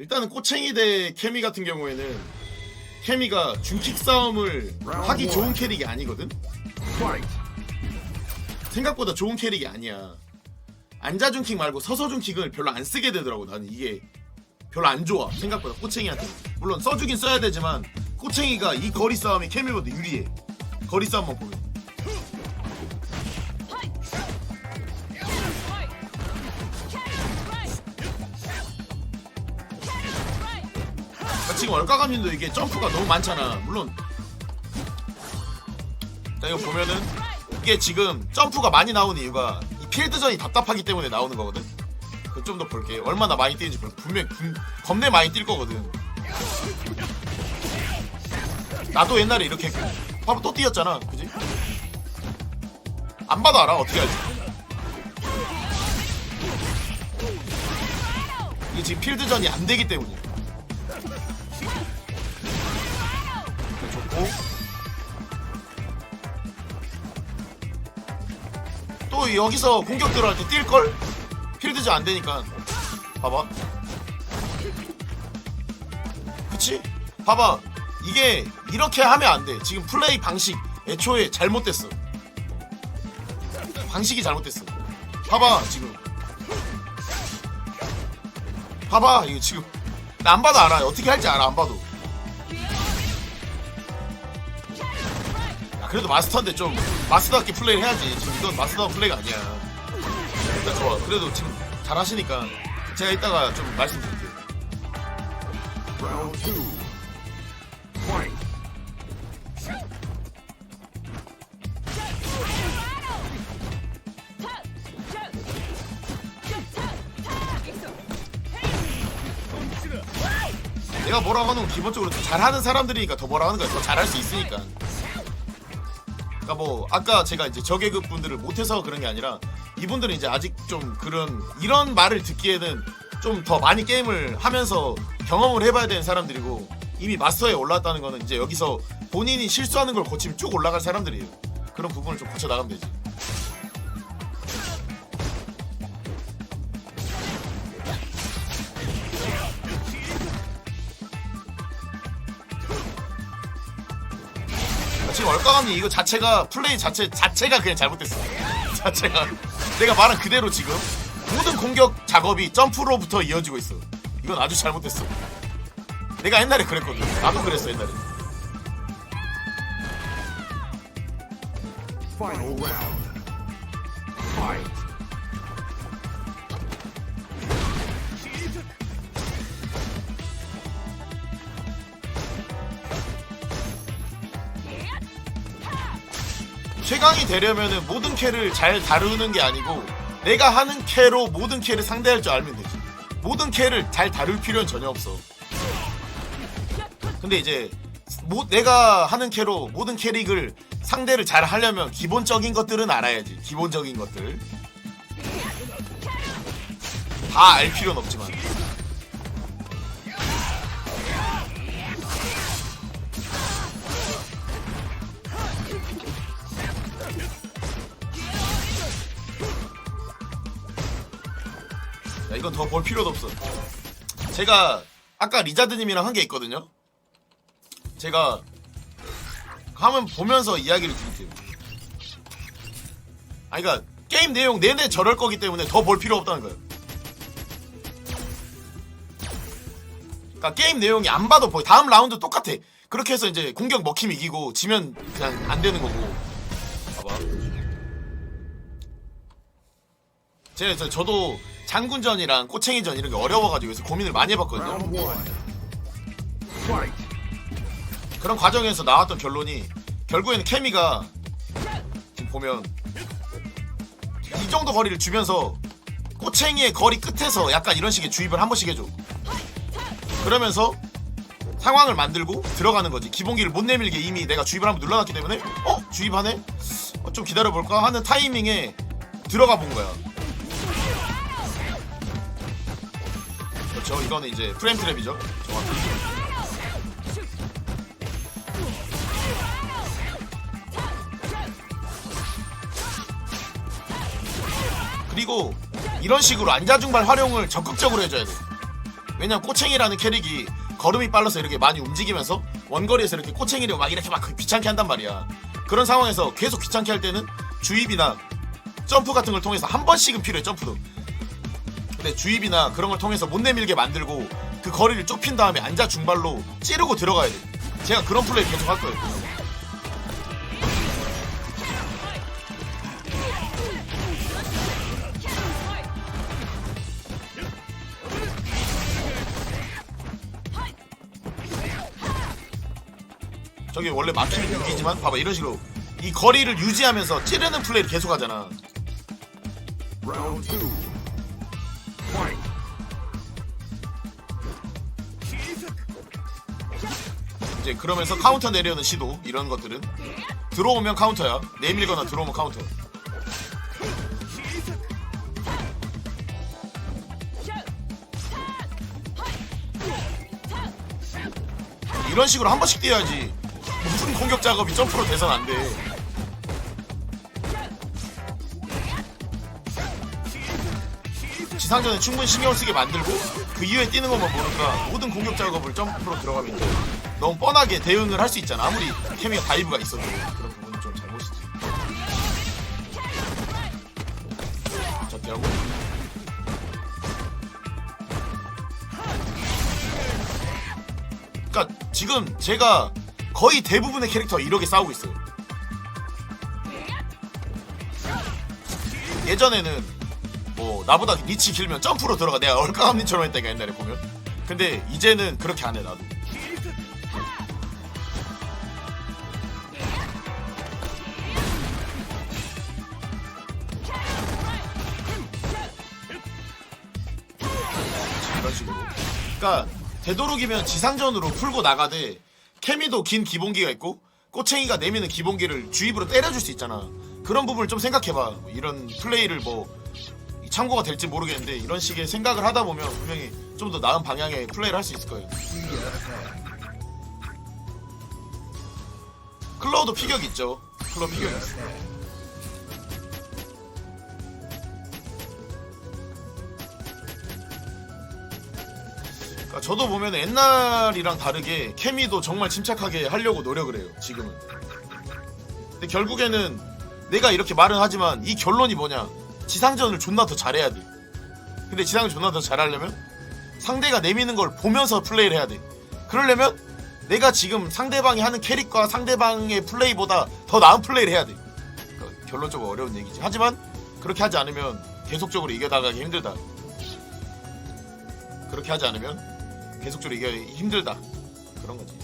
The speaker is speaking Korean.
일단은 꼬챙이 대 케미 같은 경우에는 케미가 중킥 싸움을 하기 좋은 캐릭이 아니거든. 생각보다 좋은 캐릭이 아니야. 앉아 중킥 말고 서서 중킥을 별로 안 쓰게 되더라고. 나는 이게 별로 안 좋아. 생각보다 꼬챙이한테. 물론 써주긴 써야 되지만 꼬챙이가 이 거리 싸움이 케미보다 유리해. 거리 싸움만 보면. 지금 얼까감님도 이게 점프가 너무 많잖아. 물론 자 이거 보면은 이게 지금 점프가 많이 나오는 이유가 이 필드전이 답답하기 때문에 나오는 거거든. 그 좀 더 볼게. 얼마나 많이 뛰는지 볼게. 분명 분, 겁내 많이 뛸 거거든. 나도 옛날에 이렇게. 봐봐 또 뛰었잖아. 그지? 안 봐도 알아 어떻게 할지. 이게 지금 필드전이 안 되기 때문이야. 좋고 또 여기서 공격 들어갈 때 뛸걸? 필드전 안 되니까. 봐봐. 그치? 봐봐. 이게 이렇게 하면 안 돼. 지금 플레이 방식 애초에 잘못됐어. 방식이 잘못됐어. 봐봐 지금. 봐봐 이거 지금. 나 안 봐도 알아 어떻게 할지 알아 안 봐도 그래도 마스터인데 좀 마스터답게 플레이를 해야지. 지금 이건 마스터다운 플레이가 아니야. 일단 좋아. 그래도 지금 잘하시니까 제가 이따가 좀 말씀드릴게요. 내가 뭐라고 하는 건 기본적으로 좀 잘하는 사람들이니까 더 뭐라고 하는 거야. 더 잘할 수 있으니까. 그러니까 뭐 아까 제가 이제 저계급 분들을 못해서 그런 게 아니라 이분들은 이제 아직 좀 그런 이런 말을 듣기에는 좀 더 많이 게임을 하면서 경험을 해봐야 되는 사람들이고 이미 마스터에 올랐다는 거는 이제 여기서 본인이 실수하는 걸 고치면 쭉 올라갈 사람들이에요. 그런 부분을 좀 고쳐 나가면 되지. 지금 얼까감이 이거 자체가 플레이 자체 자체가 그냥 잘못됐어. 자체가 내가 말한 그대로 지금 모든 공격 작업이 점프로부터 이어지고 있어. 이건 아주 잘못됐어. 내가 옛날에 그랬거든. 나도 그랬어 옛날에. Final round. Fight. 최강이 되려면은 모든 캐를 잘 다루는 게 아니고 내가 하는 캐로 모든 캐를 상대할 줄 알면 되지. 모든 캐를 잘 다룰 필요는 전혀 없어. 근데 이제 모, 내가 하는 캐로 모든 캐릭을 상대를 잘 하려면 기본적인 것들은 알아야지. 기본적인 것들. 다 알 필요는 없지만. 이건 더 볼 필요도 없어. 제가 아까 리자드님이랑 한 게 있거든요. 제가 한번 보면서 이야기를 드릴게요. 아니, 그니까, 게임 내용 내내 저럴 거기 때문에 더 볼 필요 없다는 거예요. 그니까, 게임 내용이 안 봐도 보여. 다음 라운드 똑같아. 그렇게 해서 이제 공격 먹힘 이기고, 지면 그냥 안 되는 거고. 제가 저- 저도 장군전이랑 꼬챙이전 이런 게 어려워가지고 그래서 고민을 많이 해봤거든요. 그런 과정에서 나왔던 결론이 결국에는 케미가 지금 보면 이 정도 거리를 주면서 꼬챙이의 거리 끝에서 약간 이런 식의 주입을 한 번씩 해줘. 그러면서 상황을 만들고 들어가는 거지. 기본기를 못 내밀게 이미 내가 주입을 한번 눌러놨기 때문에 어? 주입하네? 어, 좀 기다려볼까? 하는 타이밍에 들어가 본 거야. 그렇죠. 이거는 이제 프레임 트랩이죠. 정확히. 그리고 이런 식으로 안자중발 활용을 적극적으로 해줘야 돼. 왜냐면 꼬챙이라는 캐릭이 걸음이 빨라서 이렇게 많이 움직이면서 원거리에서 이렇게 꼬챙이를 막 이렇게 막 귀찮게 한단 말이야. 그런 상황에서 계속 귀찮게 할 때는 주입이나 점프 같은 걸 통해서 한 번씩은 필요해 점프도. 근데 주입이나 그런 걸 통해서 못 내밀게 만들고 그 거리를 좁힌 다음에 앉아 중발로 찌르고 들어가야 돼. 제가 그런 플레이 계속 할 거예요. 저게 원래 막히는 유기지만 봐봐 이런 식으로 이 거리를 유지하면서 찌르는 플레이를 계속 하잖아. 이제 그러면서 카운터 내려는 시도 이런 것들은. 들어오면 카운터야. 내밀거나 들어오면 카운터. 이런 식으로 한 번씩 뛰어야지. 무슨 공격 작업이 점프로 돼선 안돼. 지상전에 충분히 신경 쓰게 만들고 그 이후에 뛰는 것만 보니까 모든 공격 작업을 점프로 들어가면 이제 너무 뻔하게 대응을 할 수 있잖아. 아무리 케미가 다이브가 있어도 그런 부분은 좀 잘못이지. 저기하고. 그니까 지금 제가 거의 대부분의 캐릭터가 이렇게 싸우고 있어요. 예전에는 뭐 나보다 리치 길면 점프로 들어가. 내가 얼까감님처럼 했다니까 옛날에 보면. 근데 이제는 그렇게 안 해 나도 그러니까 되도록이면 지상전으로 풀고 나가되 케미도 긴 기본기가 있고 꼬챙이가 내미는 기본기를 주입으로 때려줄 수 있잖아. 그런 부분을 좀 생각해봐. 뭐 이런 플레이를 뭐 참고가 될지 모르겠는데 이런 식의 생각을 하다 보면 분명히 좀 더 나은 방향의 플레이를 할 수 있을 거예요. 클로우도 피격 있죠. 클로우 피격 있어 그러니까 저도 보면 옛날이랑 다르게 케미도 정말 침착하게 하려고 노력을 해요 지금은. 근데 결국에는 내가 이렇게 말은 하지만 이 결론이 뭐냐? 지상전을 존나 더 잘해야 돼. 근데 지상을 존나 더 잘하려면 상대가 내미는 걸 보면서 플레이를 해야 돼. 그러려면 내가 지금 상대방이 하는 캐릭과 상대방의 플레이보다 더 나은 플레이를 해야 돼. 그러니까 결론적으로 어려운 얘기지. 하지만 그렇게 하지 않으면 계속적으로 이겨나가기 힘들다. 그렇게 하지 않으면 계속적으로 이겨야 힘들다. 그런 거지